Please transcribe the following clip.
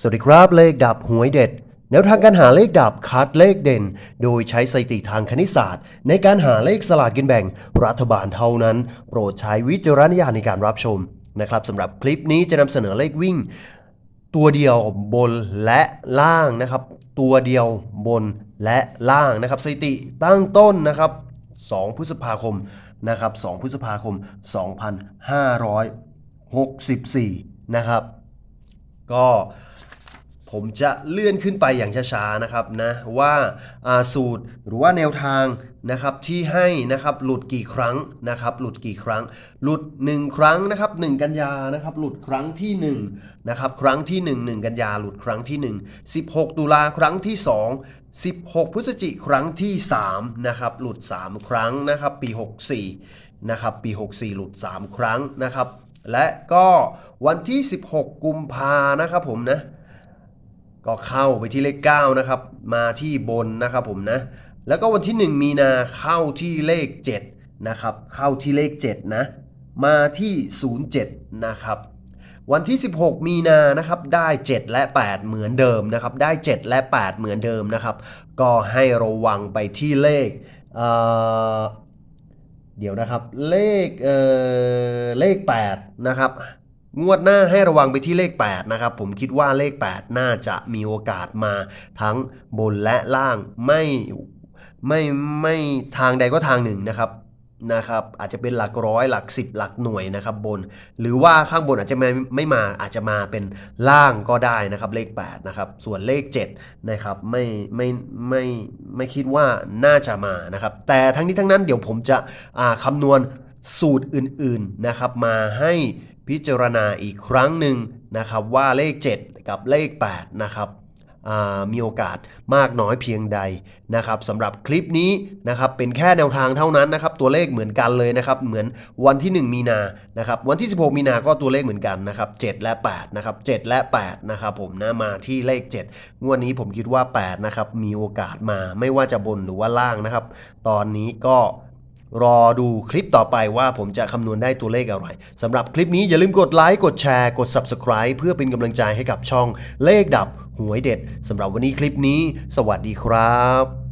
สวัสดีครับเลขดับหวยเด็ด แนวทางการหาเลขดับคัดเลขเด่น โดยใช้สถิติทางคณิตศาสตร์ ในการหาเลขสลากกินแบ่ง รัฐบาลเท่านั้น โปรดใช้วิจารณญาณในการรับชมนะครับสำหรับคลิปนี้จะนำเสนอเลขวิ่ง ตัวเดียวบนและล่างนะครับ ตัวเดียวบนและล่างนะครับสถิติตั้งต้นนะครับ 2 พฤษภาคมนะครับ 2 พฤษภาคม 2564 นะครับ ก็ ผมจะเลื่อนขึ้นไปอย่างช้าๆนะครับนะว่าาสูตรหรือว่าแนวทางนะครับที่ให้นะครับหลุดกี่ครั้งนะครับหลุดกี่ครั้ง หลุด 1 ครั้งนะครับ1กันยานะครับหลุดครั้งที่1นะครับครั้งที่ 1 1 กันยาหลุดครั้งที่ 1 16 ตุลาครั้งที่ 2 16 พฤศจิครั้งที่3นะครับหลุด 3 ครั้งนะครับปี 64นะครับปี 64 หลุด 3 ครั้งนะครับและก็วันที่ 16 กุมภานะครับผมนะ ก็เข้าไปที่เลข9นะครับมาที่บนนะครับผมนะแล้วก็วันที่ 1 มีนาเข้าที่เลข7นะครับเข้าที่เลข7นะมาที่ 07นะครับวันที่ 16 มีนานะครับได้ 7 และ 8 เหมือนเดิมนะครับได้ 7 และ 8 เหมือนเดิมนะครับก็ให้ระวังไปที่เลขเเดี๋ยวนะครับเลขเเลข8นะครับ งวดหน้าให้ระวังไปที่เลข 8 นะครับ ผมคิดว่าเลข 8 น่าจะมีโอกาสมาทั้งบนและล่างไม่ไม่ไม่ทางใดก็ทางหนึ่งนะครับนะครับ อาจจะเป็นหลักร้อยหลัก10หลักหน่วยนะครับบน หรือว่าข้างบนอาจจะไม่ไม่มาอาจจะมาเป็นล่างก็ได้นะครับ เลข8นะครับส่วนเลข7นะครับไม่ไม่ไม่ไม่คิดว่าน่าจะมานะครับ แต่ทั้งนี้ทั้งนั้นเดี๋ยวผมจะคำนวณสูตรอื่น ๆนะครับ มาให้ พิจารณาอีกครั้งหนึ่งนะครับว่าเลข 7 กับเลข 8 นะครับมีโอกาสมากน้อยเพียงใดนะครับสำหรับคลิปนี้นะครับเป็นแค่แนวทางเท่านั้นนะครับตัวเลขเหมือนกันเลยนะครับเหมือนวันที่ 1 มีนานะครับวันที่ 16 มีนาก็ตัวเลขเหมือนกันนะครับ7และ8นะครับ7และ8นะครับผมนะมาที่เลข 7 งวดนี้ผมคิดว่า8นะครับมีโอกาสมาไม่ว่าจะบนหรือว่าล่างนะครับตอนนี้ก็ รอดูคลิปต่อไปว่าผมจะคำนวณได้ตัวเลขอะไรสำหรับคลิปนี้อย่าลืมกดไลค์ กดแชร์ กด Subscribe เพื่อเป็นกำลังใจให้กับช่องเลขดับหวยเด็ดสำหรับวันนี้คลิปนี้ สวัสดีครับ